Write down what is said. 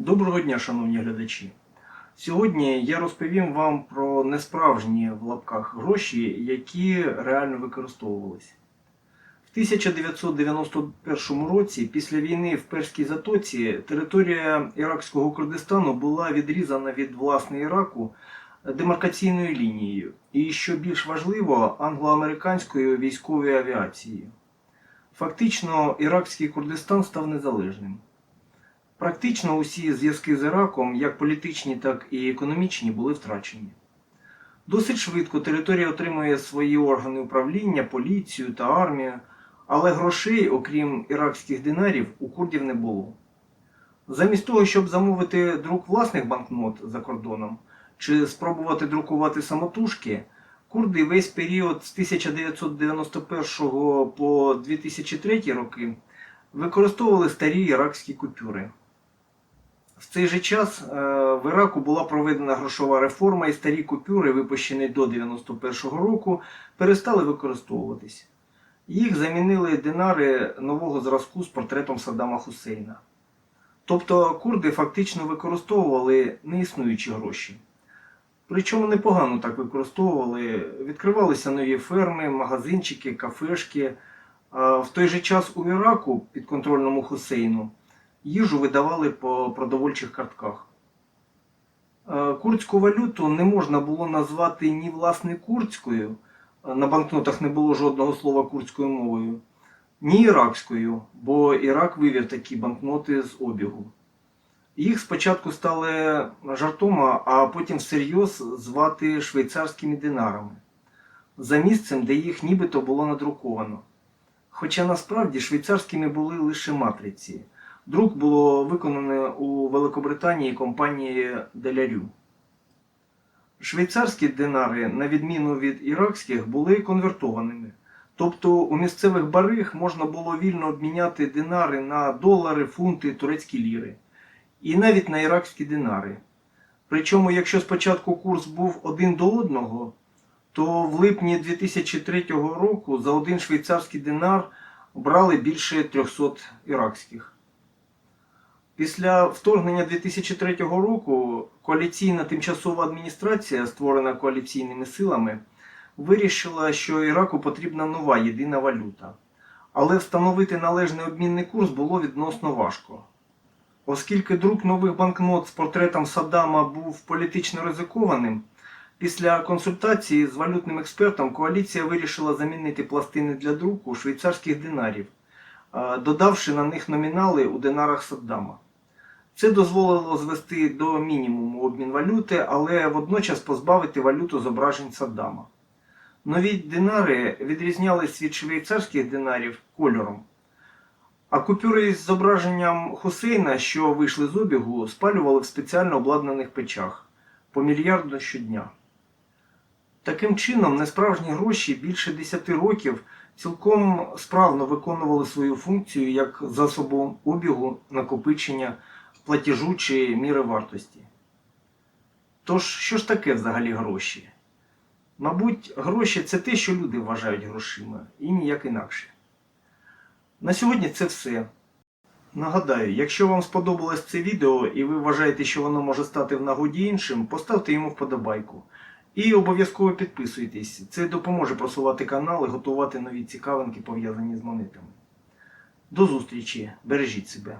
Доброго дня, шановні глядачі. Сьогодні я розповім вам про несправжні в лапках гроші, які реально використовувалися. В 1991 році, після війни в Перській затоці, територія Іракського Курдистану була відрізана від власне Іраку демаркаційною лінією і, що більш важливо, англо-американською військовою авіацією. Фактично, Іракський Курдистан став незалежним. Практично усі зв'язки з Іраком, як політичні, так і економічні, були втрачені. Досить швидко територія отримує свої органи управління, поліцію та армію, але грошей, окрім іракських динарів, у курдів не було. Замість того, щоб замовити друк власних банкнот за кордоном чи спробувати друкувати самотужки, курди весь період з 1991 по 2003 роки використовували старі іракські купюри. В цей же час е, в Іраку була проведена грошова реформа, і старі купюри, випущені до 91-го року, перестали використовуватись. Їх замінили динари нового зразку з портретом Саддама Хусейна. Тобто курди фактично використовували неіснуючі гроші. Причому непогано так використовували, відкривалися нові ферми, магазинчики, кафешки. В той же час у Іраку, підконтрольному Хусейну, їжу видавали по продовольчих картках. Е, Курдську валюту не можна було назвати ні власне курдською, е, на банкнотах не було жодного слова курдською мовою, ні іракською, бо Ірак вивів такі банкноти з обігу. Їх спочатку стали жартом, а потім всерйоз звати швейцарськими динарами за місцем, де їх нібито було надруковано. Хоча насправді швейцарськими були лише матриці. Друк було виконано у Великобританії компанії Делярю. Швейцарські динари, на відміну від іракських, були конвертованими. Тобто у місцевих бариг можна було вільно обміняти динари на долари, фунти, турецькі ліри. І навіть на іракські динари. Причому, якщо спочатку курс був один до одного, то в липні 2003 року за один швейцарський динар брали більше 300 іракських. Після вторгнення 2003 року коаліційна тимчасова адміністрація, створена коаліційними силами, вирішила, що Іраку потрібна нова єдина валюта. Але встановити належний обмінний курс було відносно важко. Оскільки друк нових банкнот з портретом Саддама був політично ризикованим, після консультації з валютним експертом коаліція вирішила замінити пластини для друку швейцарських динарів, додавши на них номінали у динарах Саддама. Це дозволило звести до мінімуму обмін валюти, але водночас позбавити валюту зображень Саддама. Нові динари відрізнялись від швейцарських динарів кольором. А купюри з зображенням Хусейна, що вийшли з обігу, спалювали в спеціально обладнаних печах по мільярду щодня. Таким чином, несправжні гроші більше 10 років цілком справно виконували свою функцію як засобу обігу, накопичення, платежу чи міри вартості. Тож, що ж таке взагалі гроші? Мабуть, гроші це те, що люди вважають грошима, і ніяк інакше. На сьогодні це все. Нагадаю, якщо вам сподобалось це відео і ви вважаєте, що воно може стати в нагоді іншим, поставте йому вподобайку. І обов'язково підписуйтесь. Це допоможе просувати канал і готувати нові цікавинки, пов'язані з монетами. До зустрічі! Бережіть себе!